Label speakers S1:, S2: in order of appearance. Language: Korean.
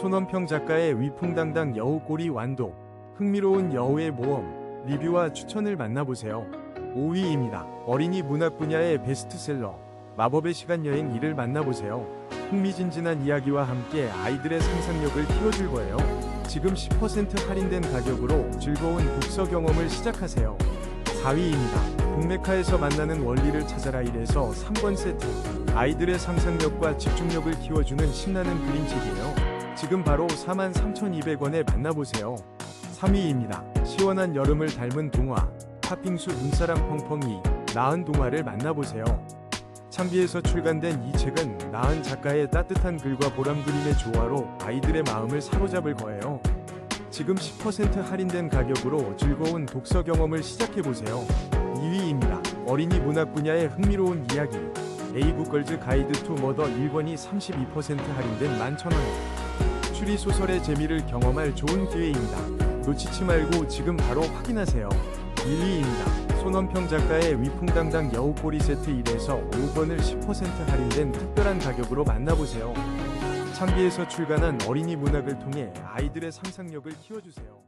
S1: 손원평 작가의 위풍당당 여우꼬리 완독, 흥미로운 여우의 모험, 리뷰와 추천을 만나보세요. 5위입니다. 어린이 문학 분야의 베스트셀러, 마법의 시간 여행 2를 만나보세요. 흥미진진한 이야기와 함께 아이들의 상상력을 키워줄 거예요. 지금 10% 할인된 가격으로 즐거운 독서 경험을 시작하세요. 4위입니다. 북메카에서 만나는 원리를 찾아라 1에서 3권 세트. 아이들의 상상력과 집중력을 키워주는 신나는 그림책이에요. 지금 바로 43,200원에 만나보세요. 3위입니다. 시원한 여름을 닮은 동화. 팥빙수 눈사람 펑펑이 나은 동화를 만나보세요. 창비에서 출간된 이 책은 나은 작가의 따뜻한 글과 보람 그림의 조화로 아이들의 마음을 사로잡을 거예요. 지금 10% 할인된 가격으로 즐거운 독서 경험을 시작해보세요. 2위입니다. 어린이 문학 분야의 흥미로운 이야기. 에이북걸즈 가이드 투 머더 1권이 32% 할인된 11,000원. 추리 소설의 재미를 경험할 좋은 기회입니다. 놓치지 말고 지금 바로 확인하세요. 1위입니다. 손원평 작가의 위풍당당 여우꼬리 세트 1에서 5권을 10% 할인된 특별한 가격으로 만나보세요. 창비에서 출간한 어린이 문학을 통해 아이들의 상상력을 키워주세요.